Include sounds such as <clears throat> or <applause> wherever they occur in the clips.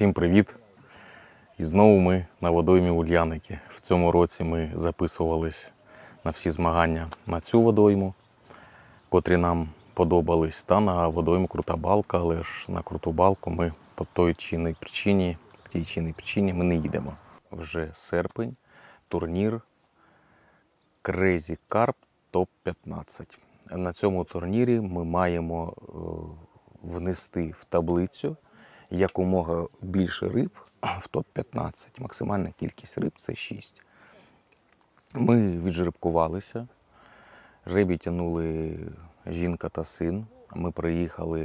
Всім привіт! І знову ми на водоймі Ульяники. В цьому році ми записувались на всі змагання на цю водойму, котрі нам подобались, та на водойму Крута Балка, але ж на круту балку ми по той чи іній причині, тій чи іній причині ми не їдемо. Вже серпень, турнір Crazy Carp Топ 15. На цьому турнірі ми маємо е, внести в таблицю якомога більше риб в топ-15. Максимальна кількість риб це 6. Ми віджеребкувалися. Жребій тягнули жінка та син. Ми приїхали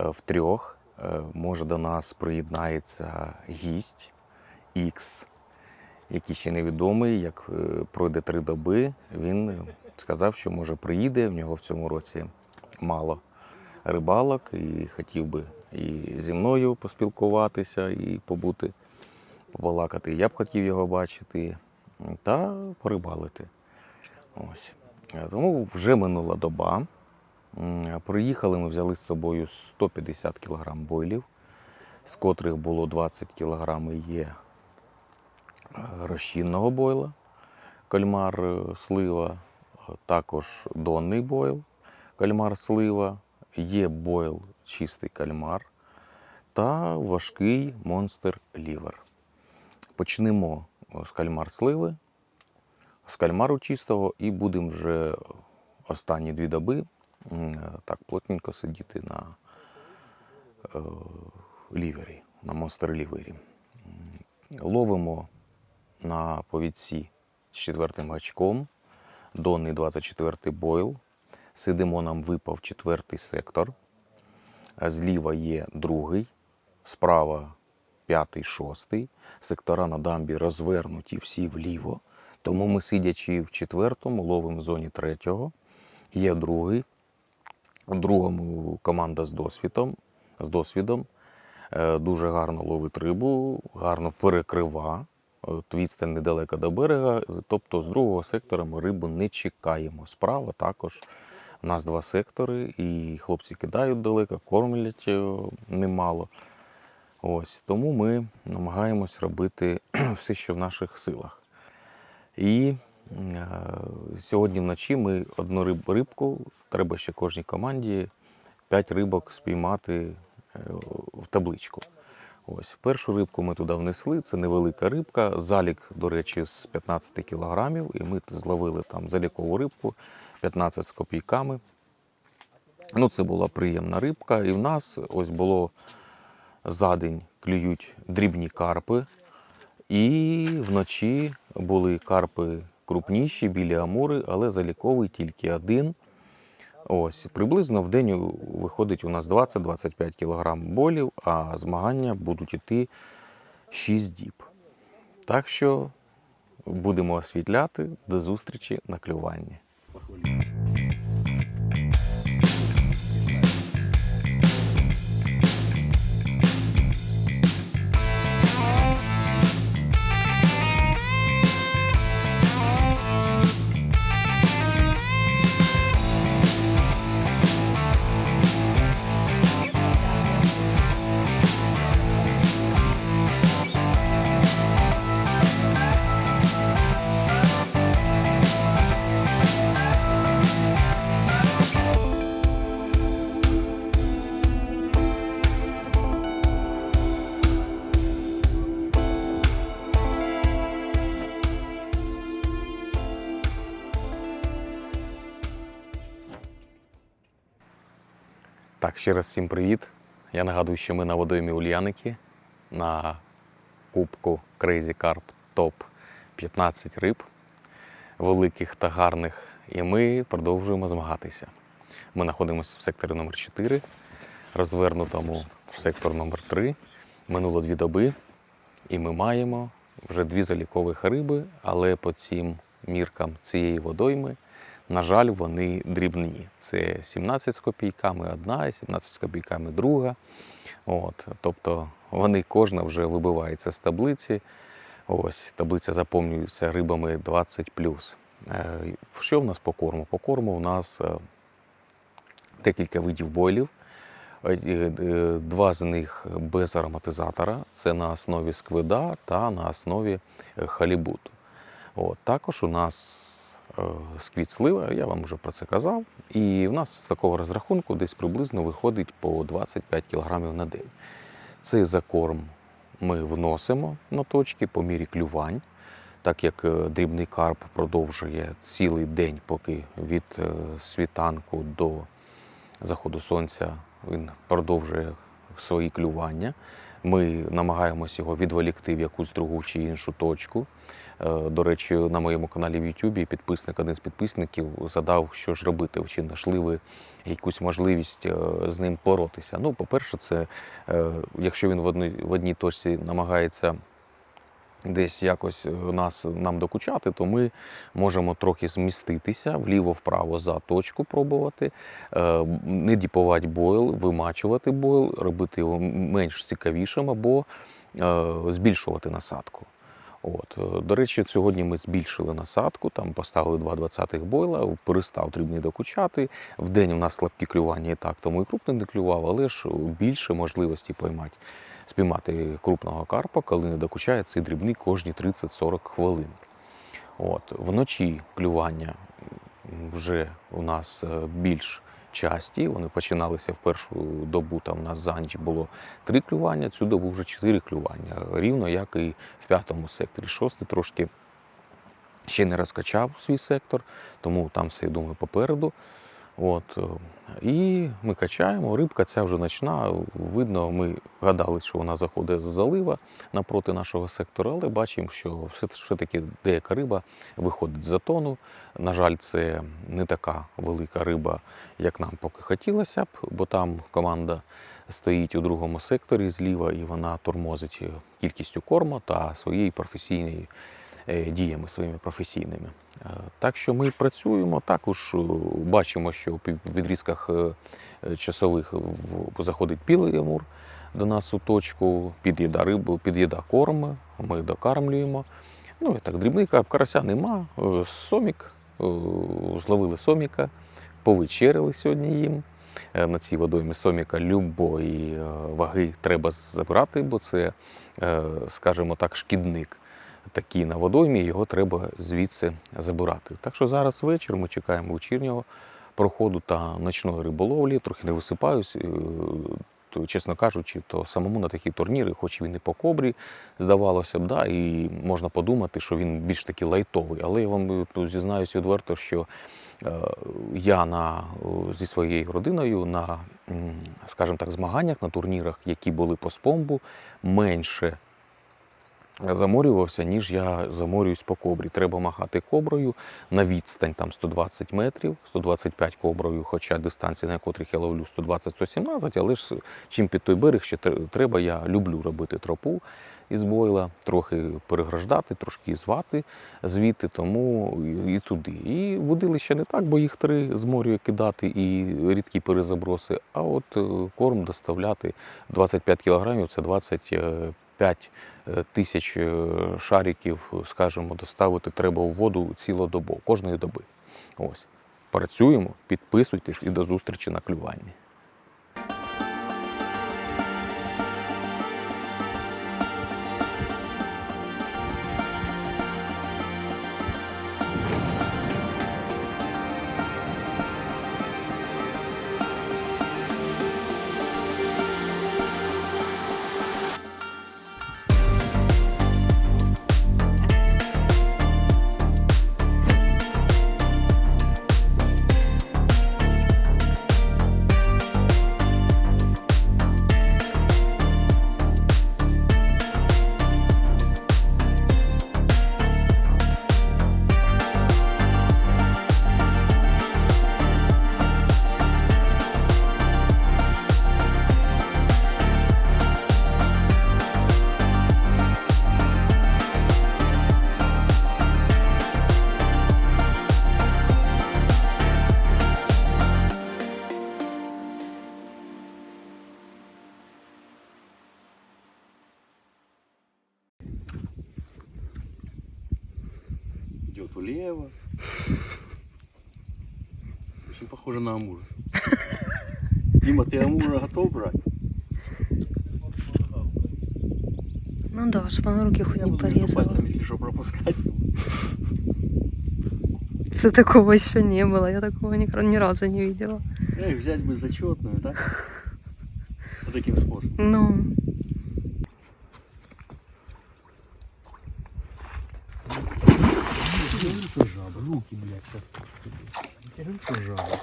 е, втрьох. Е, Може, до нас приєднається гість X, який ще невідомий. Як е, пройде три доби, він сказав, що може приїде. В нього в цьому році мало рибалок і хотів би і зі мною поспілкуватися, і побути, побалакати. Я б хотів його бачити та порибалити. Ось. Е, Тому вже минула доба. Приїхали, ми взяли з собою 150 кг бойлів, з котрих було 20 кг є е, розчинного бойла, кальмар е, слива, також донний бойл, кальмар слива, є бойл чистий кальмар та важкий монстр лівер. Почнемо з кальмар сливи, з кальмару чистого і будемо вже останні дві доби так плотненько сидіти на е, лівері, на монстр лівері. Ловимо на повідці з четвертим гачком, донний 24 бойл. Сидимо, нам випав четвертий сектор. А Зліва є другий, справа п'ятий, шостий. Сектора на дамбі розвернуті всі вліво. Тому ми, сидячи в четвертому, ловимо в зоні третього. Є другий. У другому команда з досвідом. З досвідом. Е, Дуже гарно ловить рибу, гарно перекрива. От Відстань недалеко до берега. Тобто з другого сектора ми рибу не чекаємо. Справа також у нас два сектори, і хлопці кидають далеко, кормлять е, немало. Ось тому ми намагаємось робити <clears throat> все, що в наших силах. І е, сьогодні вночі ми одну риб, рибку, треба ще кожній команді 5 рибок спіймати е, в табличку. Ось першу рибку ми туди внесли. Це невелика рибка. Залік, до речі, з 15 кілограмів. І ми зловили там залікову рибку 15 з копійками. Ну, це була приємна рибка. І в нас ось було за день клюють дрібні карпи. І вночі були карпи крупніші, білі амури, але заліковий тільки один. Ось, приблизно в день виходить у нас 20-25 кг болів, а змагання будуть йти 6 діб. Так що будемо освітляти. До зустрічі на клюванні. Так, ще раз всім привіт. Я нагадую, що ми на водоймі Ульяники на кубку Crazy Carp Top 15 риб, великих та гарних. І ми продовжуємо змагатися. Ми знаходимося в секторі номер 4 розвернутому в сектор номер 3 Минуло дві доби, і ми маємо вже дві залікових риби, але по цим міркам цієї водойми на жаль, вони дрібні. Це 17 з копійками одна і 17 з копійками друга. От, тобто вони кожна вже вибивається з таблиці. Ось, таблиця заповнюється рибами 20. Е, Що в нас по корму? По корму у нас е, декілька видів бойлів. Е, Два з них без ароматизатора. Це на основі сквида та на основі халібуту. От. Також у нас сквіт слива, я вам вже про це казав. І в нас з такого розрахунку десь приблизно виходить по 25 кг на день. Цей закорм ми вносимо на точки по мірі клювань, так як е, дрібний карп продовжує цілий день, поки від е, світанку до заходу сонця він продовжує свої клювання. Ми намагаємося його відволікти в якусь другу чи іншу точку. Е, До речі, на моєму каналі в Ютубі підписник, один з підписників задав, що ж робити, чи знайшли ви якусь можливість е, з ним боротися. Ну, по-перше, це е, якщо він в одній, в одній точці намагається десь якось нас нам докучати, то ми можемо трохи зміститися вліво-вправо за точку пробувати, не діпувати бойл, вимачувати бойл, робити його менш цікавішим або збільшувати насадку. От. е, До речі, сьогодні ми збільшили насадку, там поставили 2,20 бойла, перестав дрібний докучати. В день у нас слабкі клювання і так, тому і крупний не клював, але ж більше можливості поймати, спіймати крупного карпа, коли не докучає цей дрібний кожні 30-40 хвилин. От. Вночі клювання вже у нас е, більш часті. Вони починалися в першу добу. Там у нас за ніч було три клювання, цю добу вже чотири клювання. Рівно як і в п'ятому секторі. Шостий трошки ще не розкачав свій сектор, тому там все, я думаю, попереду. От. е, І ми качаємо. Рибка ця вже ночна. Видно, ми гадали, що вона заходить з залива напроти нашого сектора, але бачимо, що все- все-таки деяка риба виходить з затону. На жаль, це не така велика риба, як нам поки хотілося б, бо там команда стоїть у другому секторі зліва, і вона тормозить кількістю корму та своєю професійною діями своїми професійними. Е, Так що ми працюємо, також е, бачимо, що у відрізках е, е, часових заходить білий амур до нас у точку, під'їда рибу, під'їда корм, ми докармлюємо. Ну і так, дрібний карася нема. Е, Сомік, е, зловили соміка, повечеряли сьогодні їм. Е, На цій водоймі соміка любої е, ваги треба забирати, бо це, е, скажімо так, шкідник такий на водоймі, його треба звідси забирати. Так що зараз вечір ми чекаємо вечірнього проходу та ночної риболовлі, трохи не висипаюсь. е, то, чесно кажучи, то самому на такі турніри, хоч він і по кобрі, здавалося б, да, і можна подумати, що він більш таки лайтовий. Але я вам е, зізнаюсь відверто, що е, я на, зі своєю родиною на, скажімо так, змаганнях на турнірах, які були по спомбу, менше заморювався, ніж я заморююсь по кобрі. Треба махати коброю на відстань там 120 метрів, 125 коброю, хоча дистанція, на котрих я ловлю 120-117, але ж чим під той берег ще треба, я люблю робити тропу із бойла, трохи переграждати, трошки звати звідти, тому і туди. І водилище не так, бо їх три з морю кидати і рідкі перезаброси. А от е, корм доставляти 25 кілограмів це 25. 5 е, тисяч е, шариків, скажімо, доставити треба у воду цілодобово, кожної доби. Ось. Працюємо, підписуйтесь і до зустрічі на клюванні. похоже на Амур. Дима, ты Амура готов брать? Ну да, щоб вона руки хоч Я не буду между порізала. пальцами, если что, пропускать. Це такого ще не було, я такого ні, ні разу не видела. Эх, взять бы зачетную, да? Вот таким способом. Ну, Жаба.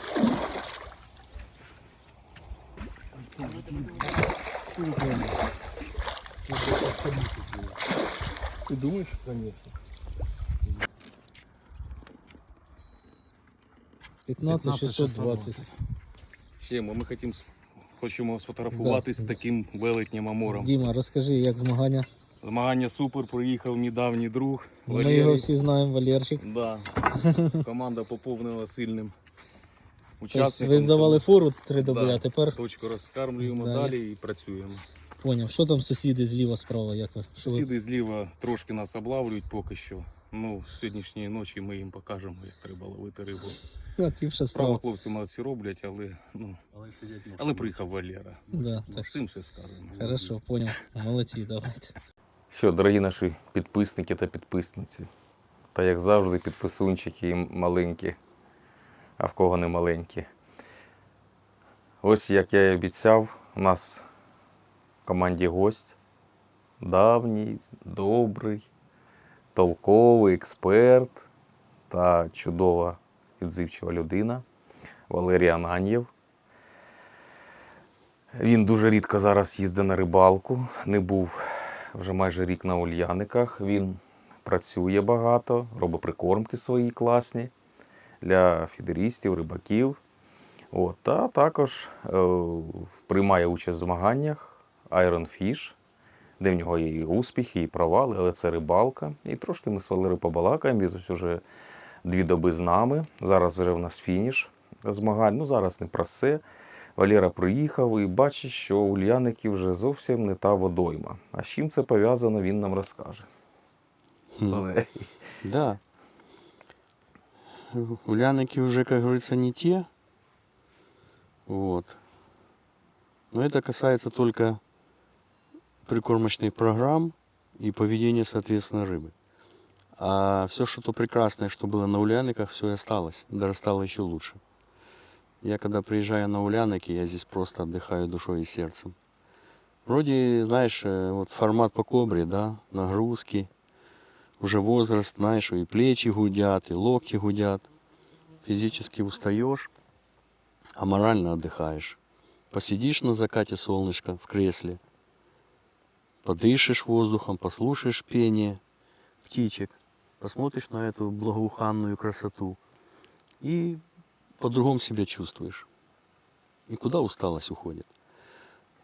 Ты думаешь, конечно? 15 620. Ще ми, ми хотім, хочемо сфотографуватись Да. з таким велетнім амуром. Діма, розкажи, як змагання. Змагання супер, приїхав недавній друг. Ми Валерій. його всі знаємо, Валерчик. Да. <laughs> Команда поповнила сильним Тобто ви здавали фору три доби, Да. а тепер Точку розкармлюємо Да, далі і працюємо. поняв, що там сусіди зліва справа, як ви? Сусіди зліва трошки нас облавлюють поки що. Ну, сьогоднішньої ночі ми їм покажемо, як треба ловити рибу. А, ті ще Справа справа. хлопці молодці роблять, але ну. Але сидять Але приїхав Валера. Да, так що, Всім все сказано. хорошо, поняв. Молодці, давайте. Що, дорогі наші підписники та підписниці. Та як завжди, підписунчики і маленькі, а в кого не маленькі. Ось як я і обіцяв, у нас в команді гость. Давній, добрий, толковий експерт та чудова відзивчива людина Валерій Ананьєв. Він дуже рідко зараз їздить на рибалку, не був вже майже рік на Ульяниках. Він працює багато, робить прикормки свої класні для фідерістів, рибаків. От, та також е, приймає участь в змаганнях Iron Fish, де в нього є і успіхи, і провали, але це рибалка. І трошки ми Валерою побалакаємо. Він ось уже дві доби з нами. Зараз вже в нас фініш змагань. Ну зараз не про це. Валера приїхав і бачить, що у Ульяники вже зовсім не та водойма. А з чим це пов'язано, він нам розкаже. Валерій. Да. Уляники уже, как говорится, не те. Вот. Но это касается только прикормочных программ и поведения, соответственно, рыбы. А все, что то прекрасное, что было на Ульяниках, все и осталось. Стало еще лучше. Я когда приезжаю на Уляники, я здесь просто отдыхаю душой и сердцем. Вроде, знаешь, э, вот формат по кобре, да, нагрузки, уже возраст, знаешь, и плечи гудят, и локти гудят. Физически устаешь, а морально отдыхаешь. Посидишь на закате солнышка в кресле, подышишь воздухом, послушаешь пение птичек, посмотришь на эту благоуханную красоту и по-другому себя чувствуешь. И куда усталость уходит.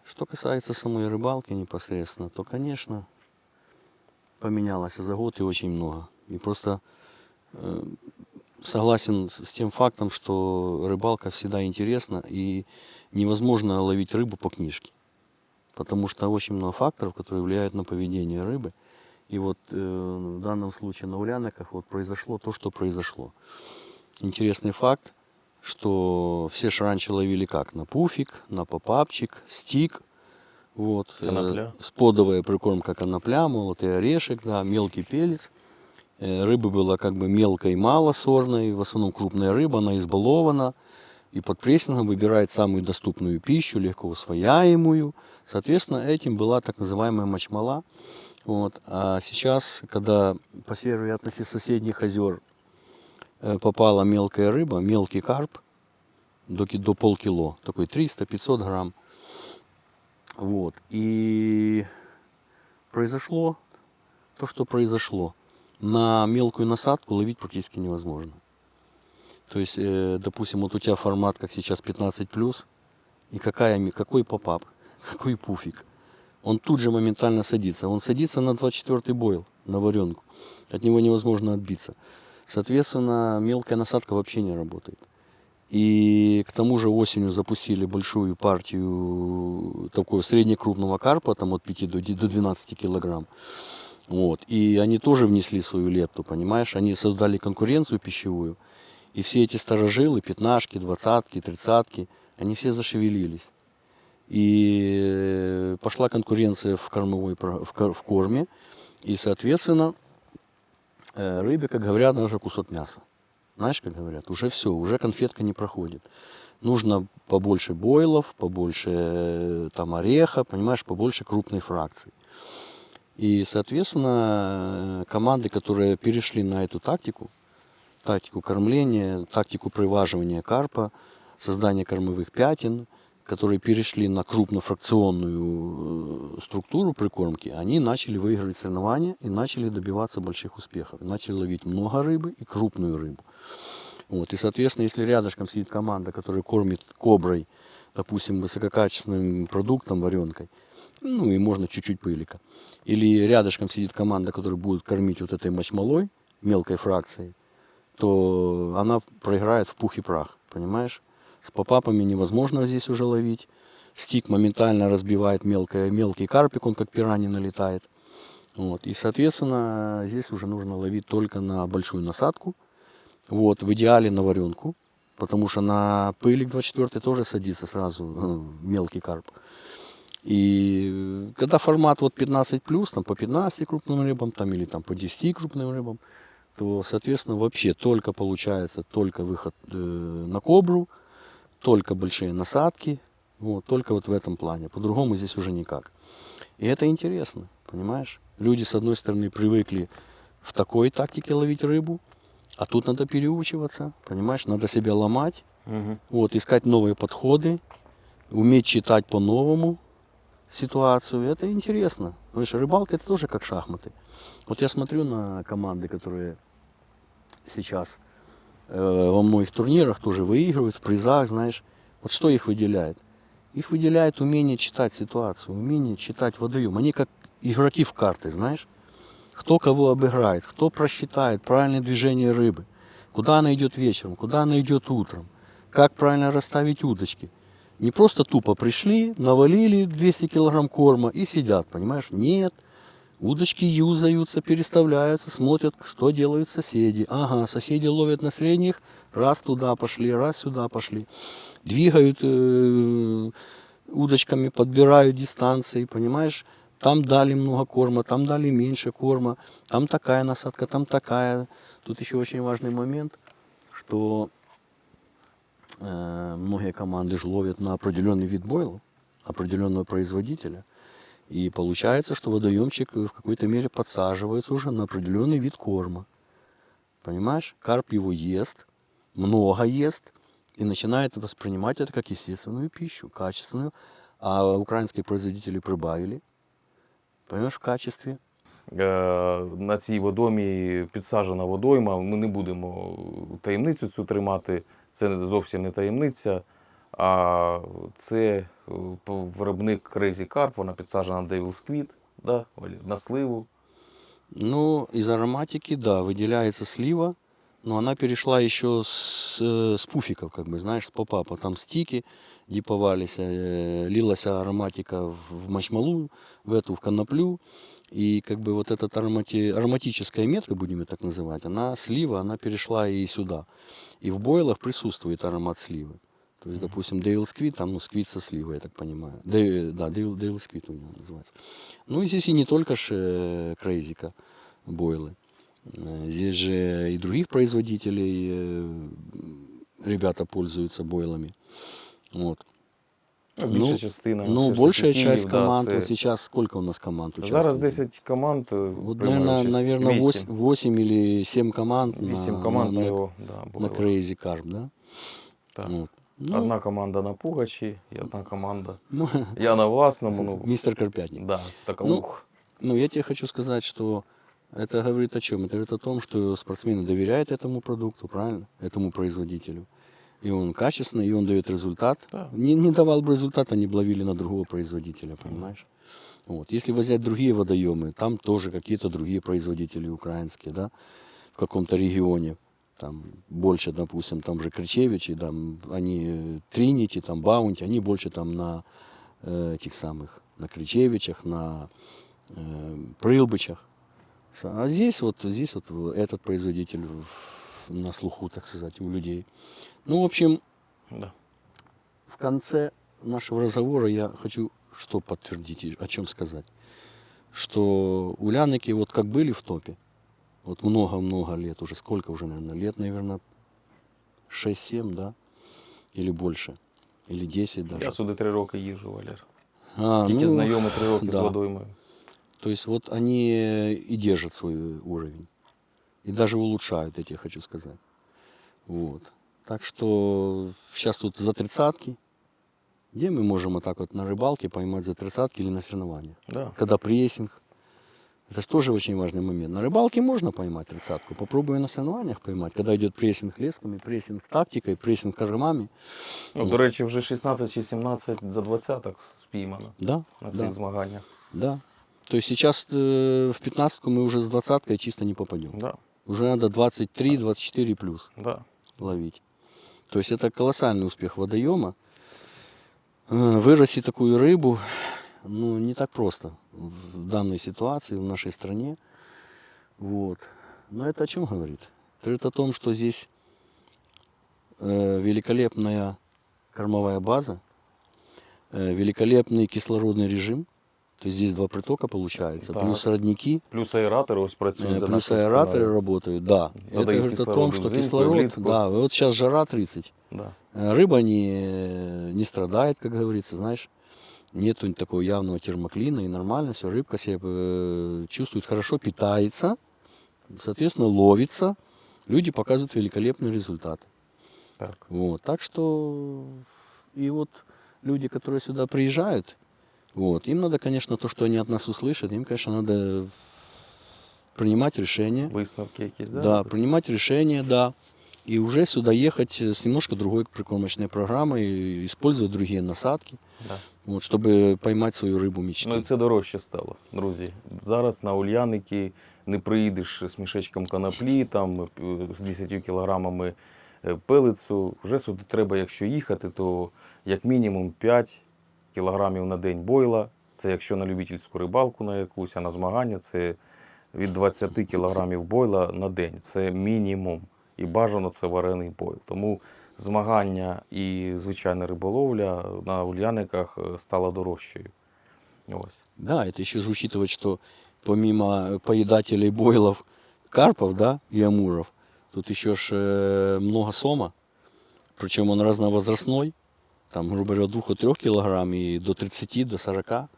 Что касается самой рыбалки непосредственно, то, конечно, поменялось за год и очень много. И просто э, согласен с, тем фактом, что рыбалка всегда интересна и невозможно ловить рыбу по книжке. Потому что очень много факторов, которые влияют на поведение рыбы. И вот э, в данном случае на Уляноках вот произошло то, что произошло. Интересный факт, что все же раньше ловили как? На пуфик, на попапчик, стик. Вот, э, Конопля. сподовая прикормка конопля, молотый орешек, да, мелкий пелец. Э, Рыбы было как бы мелкой, малосорной, в основном крупная рыба, она избалована. И под прессингом выбирает самую доступную пищу, легко усвояемую. Соответственно, этим была так называемая мочмала. Вот. А сейчас, когда, по всей вероятности, соседних озер э, попала мелкая рыба, мелкий карп, до, до полкило, такой 300-500 грамм. Вот. И произошло то, что произошло. На мелкую насадку ловить практически невозможно. То есть, э, допустим, вот у тебя формат, как сейчас, 15+, и какая, какой попап, <laughs> какой пуфик. Он тут же моментально садится. Он садится на 24 бойл, на варенку. От него невозможно отбиться. Соответственно, мелкая насадка вообще не работает. И к тому же осенью запустили большую партию такого среднекрупного карпа, там от 5 до ди- до 12 килограмм. Вот. И они тоже внесли свою лепту, понимаешь? Они создали конкуренцию пищевую. И все эти старожилы, пятнашки, двадцатки, тридцатки, они все зашевелились. И э, пошла конкуренция в, кормовой, про- в, кор- в корме. И, соответственно, э, рыбе, как говорят, она уже кусок мяса. Знаешь, как говорят, уже все, уже конфетка не проходит. Нужно побольше бойлов, побольше э, там ореха, понимаешь, побольше крупной фракции. И, соответственно, э, команды, которые перешли на эту тактику, тактику кормления, тактику приваживания карпа, создания кормовых пятен, которые перешли на крупнофракционную э, структуру прикормки, они начали выигрывать соревнования и начали добиваться больших успехов. Начали ловить много рыбы и крупную рыбу. Вот. И, соответственно, если рядышком сидит команда, которая кормит коброй, допустим, высококачественным продуктом, варенкой, ну и можно чуть-чуть пылика, или рядышком сидит команда, которая будет кормить вот этой мочмалой, мелкой фракцией, то она проиграет в пух и прах, понимаешь? С попапами невозможно здесь уже ловить. Стик моментально разбивает мелкое, мелкий карпик, он как пиранья налетает. Вот. И, соответственно, здесь уже нужно ловить только на большую насадку. Вот, в идеале на варенку, потому что на пылик 24 тоже садится сразу э, мелкий карп. И э, когда формат вот 15 плюс, там по 15 крупным рыбам, там или там по 10 крупным рыбам, то, соответственно, вообще только получается только выход э, на кобру, только большие насадки, вот, только вот в этом плане. По-другому здесь уже никак. И это интересно, понимаешь? Люди, с одной стороны, привыкли в такой тактике ловить рыбу, а тут надо переучиваться, понимаешь? Надо себя ломать, Угу. вот, искать новые подходы, уметь читать по-новому ситуацию. Это интересно. Знаешь, рыбалка это тоже как шахматы. Вот я смотрю на команды, которые сейчас во многих турнирах тоже выигрывают, в призах, знаешь. Вот что их выделяет? Их выделяет умение читать ситуацию, умение читать водоем. Они как игроки в карты, знаешь. Кто кого обыграет, кто просчитает правильное движение рыбы, куда она идет вечером, куда она идет утром, как правильно расставить удочки. Не просто тупо пришли, навалили 200 килограмм корма и сидят, понимаешь? Нет. Удочки юзаются, переставляются, смотрят, что делают соседи. Ага, соседи ловят на средних, раз туда пошли, раз сюда пошли. Двигают э, удочками, подбирают дистанции, понимаешь? Там дали много корма, там дали меньше корма, там такая насадка, там такая. Тут еще очень важный момент, что э, многие команды же ловят на определенный вид бойла, определенного производителя. И получается, что водоемчик в какой-то мере подсаживается уже на определенный вид корма. Понимаешь? Карп его ест, много ест, и начинает воспринимать это как естественную пищу, качественную. А украинские производители прибавили, понимаешь, в качестве. Е, На цій водомі підсаджена водойма. Ми не будемо таємницю цю тримати. Це зовсім не таємниця. А це виробник Crazy Carp, вона підсаджена на Devil's Quid, да, Валір, на сливу. Ну, из ароматики, да, выделяется слива, но она перешла еще с, э, с пуфиков, как бы, знаешь, с попапа. Там стики диповались, э, лилась ароматика в, в мочмалу, в эту, в коноплю. И как бы вот эта аромати, ароматическая метка, будем ее так называть, она слива, она перешла и сюда. И в бойлах присутствует аромат сливы. То есть, допустим, Дейл Сквит, там, ну, сквит со сливой, я так понимаю. Дей- да, Дейл, Дейл Сквит у него называется. Ну, и здесь и не только ж э, Крейзика бойлы. Э, Здесь же и других производителей э, ребята пользуются бойлами. Вот. Ну, Ну, більша частина. Ну, все ж большая таки часть Київ, да, команд, це- вот сейчас сколько у нас команд участвует? Зараз 10 команд. е, Вот, приймають наверное, участь. наверное Вісім. 8, 8 или 7 команд, Вісім команд на, на, його да, на бойлах. Crazy Carp, да? Так. Вот. Ну, Одна команда на Пугачі і одна команда. ну, <laughs> Я на власному. Ну, <laughs> мистер Карпятник. да, така Ну, ух. Ну, я тебе хочу сказать, что это говорит о чем? Это говорит о том, что спортсмены доверяют этому продукту, правильно? Этому производителю. И он качественный, и он дает результат. Да. Не, не давал бы результата, они бы ловили на другого производителя, понимаешь? Вот. Если взять другие водоемы, там тоже какие-то другие производители украинские, да, в каком-то регионе, там больше, допустим, там же Кричевичи, там они э, Тринити, там Баунти, они больше там на э, этих самых, на Кричевичах, на э, Прылбычах. С- А здесь вот, здесь вот этот производитель в на слуху, так сказать, у людей. Ну, в общем, Да. в конце нашего разговора я хочу что подтвердить, о чем сказать. Что уляники вот как были в топе, вот много-много лет, уже сколько уже, наверное, лет, наверное, 6-7, да? Или больше, или 10 даже. Я сюди три роки їжджу, Валер. А, Тільки ну, знайомий три роки з да. водоймою. То есть вот они и держат свой уровень. И даже улучшают, я тебе хочу сказать. Вот. Так что сейчас тут за тридцатки. Где мы можем вот так вот на рыбалке поймать за тридцатки или на соревнованиях? Да. Когда прессинг. Это же тоже очень важный момент. На рыбалке можно поймать тридцатку. Попробую на соревнованиях поймать. Когда идет прессинг лесками, прессинг тактикой, прессинг кормами. Ну, до речі, вже 16 чи 17 за двадцяток спіймано Да, на да, цих змаганнях. да. То есть сейчас э, в пятнадцатку мы уже с двадцаткой чисто не попадем. Да, Уже надо 23-24 плюс да. ловить. То есть это колоссальный успех водоема. Э, Вырастить такую рыбу, ну, не так просто в данной ситуации, в нашей стране. Вот. Но это о чем говорит? Это говорит о том, что здесь э, великолепная кормовая база, э, великолепный кислородный режим. То есть здесь два притока получается, Так. плюс родники, Плюс аератори ось Э, працюють. за Плюс аэраторы работают, да. Это Додают говорит о том, что взимку и кислород, да, вот сейчас жара 30, Да. э, рыба не, не страдает, как говорится, знаешь, нету такого явного термоклина, и нормально все, рыбка себя э, чувствует хорошо, питается, соответственно, ловится, люди показывают великолепный результат. Так. Вот, так что и вот люди, которые сюда приезжают, вот, им надо, конечно, то, что они от нас услышат, им, конечно, надо принимать решения, Висновки якісь, да? да, принимать решения, да. И уже сюда ехать с немножко другой прикормочной программой, использовать другие насадки, Да. вот, чтобы поймать свою рыбу мечты. Ну і це дорожче стало, друзі. Зараз на Ульяники не приїдеш з мішечком коноплі, там е, з 10 кілограмами е, пелицю. Вже сюди треба, якщо їхати, то як мінімум 5 кілограмів на день бойла. Це якщо на любительську рибалку на якусь, а на змагання це від 20 кілограмів бойла на день. Це мінімум. І бажано це варений бойл. Тому змагання і звичайна риболовля на Ульяниках е, стала дорожчою. Ось. Да, это еще же учитывать, что помимо поедателей бойлов карпов, да, и амуров, тут еще ж э, много сома, причем он разновозрастной, там, грубо говоря, от 2-3 килограмм и до 30, до 40.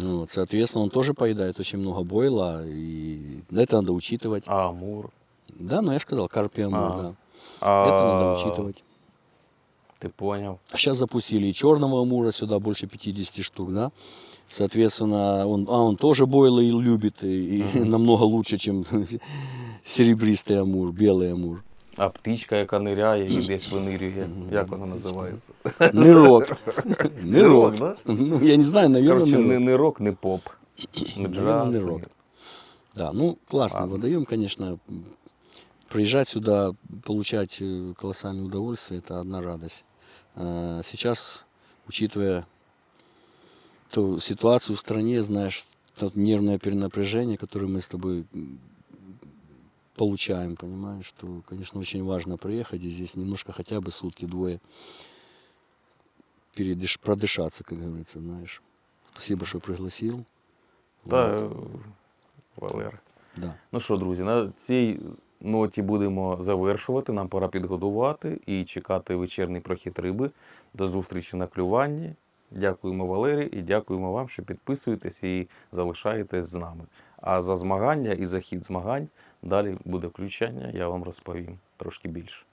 Ну, вот, соответственно, он тоже поедает очень много бойла, и это надо учитывать. А амур. Да, но я же сказал, карп и амур, А. да. А, Это надо учитывать. Ти поняв. А сейчас запустили и черного амура сюда больше 50 штук, да. Соответственно, он, а он тоже бойлы любит и, и <laughs> намного лучше, чем <laughs> серебристый амур, белый амур. А птичка, яка ниряє і десь винирює. Як вона називається? Нырок. <laughs> Нирок, Нырок. да? Ну, я не знаю, наверное, Коротше, не, нырок. не рок, не поп. Не Наверно, джаз. нирок. ні- Да, ну классный Ладно. водоем, конечно. Приезжать сюда, получать э, колоссальное удовольствие, это одна радость. А Сейчас, учитывая ту ситуацию в стране, знаешь, тот нервное перенапряжение, которое мы с тобой получаем, понимаешь, что, конечно, очень важно приехать и здесь немножко хотя бы сутки-двое передыш, продышаться, как говорится, знаешь. Спасибо, что пригласил. Вот, е, Валер. да. Ну що, друзі, на цій ноті будемо завершувати. Нам пора підготувати і чекати вечірній прохід риби. До зустрічі на клюванні. Дякуємо Валері і дякуємо вам, що підписуєтесь і залишаєтесь з нами. А за змагання і захід змагань далі буде включення, я вам розповім трошки більше.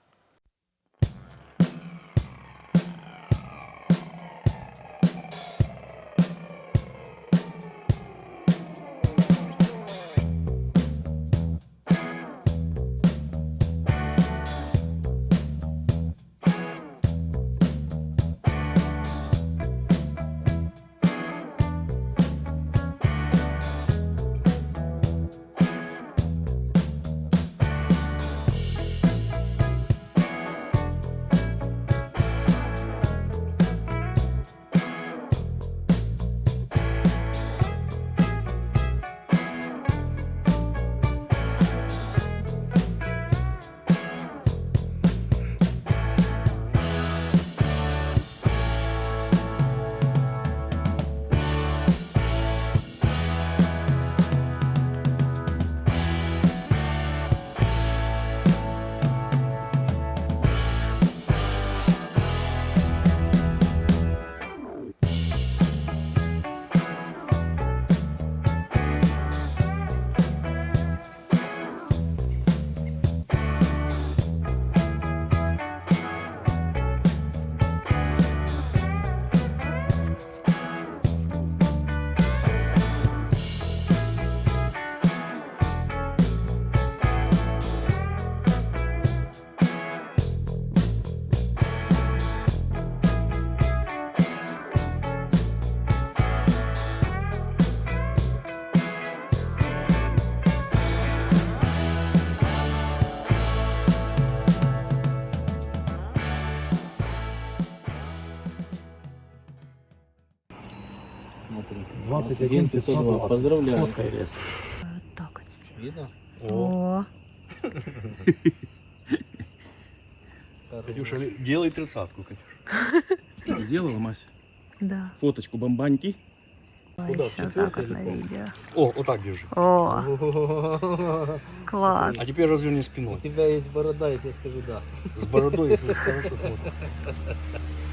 21 502. Поздравляю. Так от стій. Видно? О, Катюша, делай тридцатку, Катюша. Сделала, Мася? да. Фоточку бомбаньки. Ой, ще так от на відео. О, вот так держи. О, клас. А теперь разверни У спиной. тебя есть борода, я тебе скажу да. С бородой хорошо смотрит.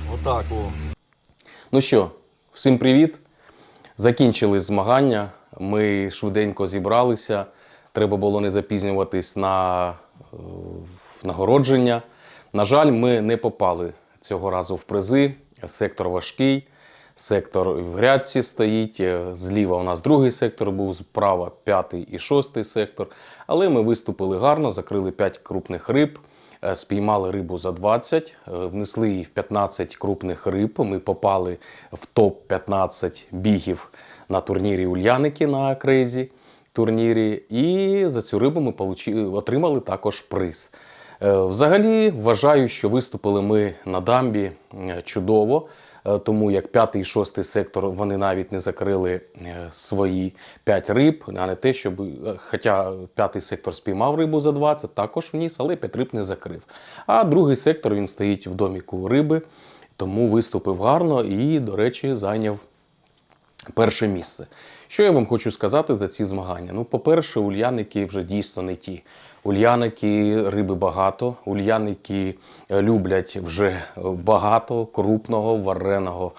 Вот так, о. Ну що, всім привіт. Закінчили змагання. Ми швиденько зібралися. Треба було не запізнюватись на е, нагородження. На жаль, ми не попали цього разу в призи. Сектор важкий, сектор в грядці стоїть. е, Зліва у нас другий сектор був, справа п'ятий і шостий сектор. Але ми виступили гарно, закрили 5 крупних риб. Е, Спіймали рибу за 20, е, внесли її в 15 крупних риб. Ми попали в топ-15 бігів на турнірі Ульяники на Крейзі турнірі. І за цю рибу ми отримали також приз. Е, Взагалі вважаю, що виступили ми на дамбі чудово, тому як п'ятий і шостий сектор вони навіть не закрили е, свої 5 риб, а не те, щоб. е, Хоча п'ятий сектор спіймав рибу за 20, також вніс, але 5 риб не закрив. А другий сектор він стоїть в доміку риби, тому виступив гарно і, до речі, зайняв перше місце. Що я вам хочу сказати за ці змагання? Ну, по-перше, ульяники вже дійсно не ті. Ульяники риби багато, ульяники е, люблять вже е, багато крупного вареного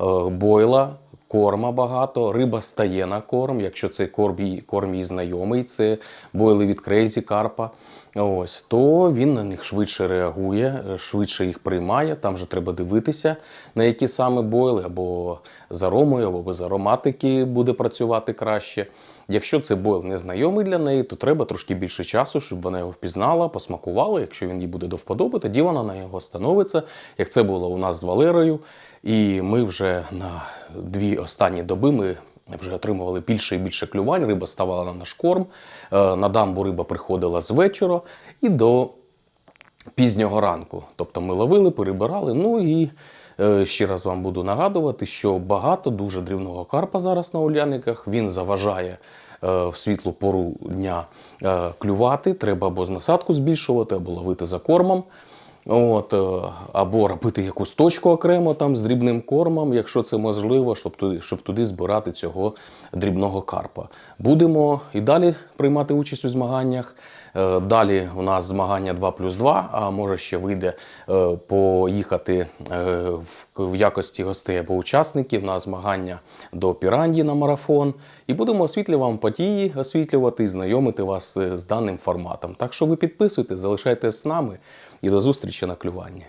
е, бойла. Корма багато, риба стає на корм. Якщо це корм корм їй знайомий, це бойли від Крейзі Карпа. Ось то він на них швидше реагує, швидше їх приймає. Там вже треба дивитися, на які саме бойли, або з аромою, або без ароматики буде працювати краще. Якщо це бойл незнайомий для неї, то треба трошки більше часу, щоб вона його впізнала, посмакувала. Якщо він їй буде до вподоби, тоді вона на його становиться. Як це було у нас з Валерою. І ми вже на дві останні доби ми вже отримували більше і більше клювань. Риба ставала на наш корм. Е, На дамбу риба приходила з вечора і до пізнього ранку. Тобто ми ловили, перебирали. Ну і е, ще раз вам буду нагадувати, що багато дуже дрібного карпа зараз на уляниках. Він заважає е, в світлу пору дня клювати. Треба або з насадку збільшувати, або ловити за кормом. От, е, або робити якусь точку окремо там з дрібним кормом, якщо це можливо, щоб туди, щоб туди збирати цього дрібного карпа. Будемо і далі приймати участь у змаганнях. Е, Далі у нас змагання 2 плюс 2, а може ще вийде е, поїхати в, якості гостей або учасників на змагання до Піранді на марафон. І будемо освітлювати події, освітлювати і знайомити вас з даним форматом. Так що ви підписуйтесь, залишайтесь з нами і до зустрічі на клюванні.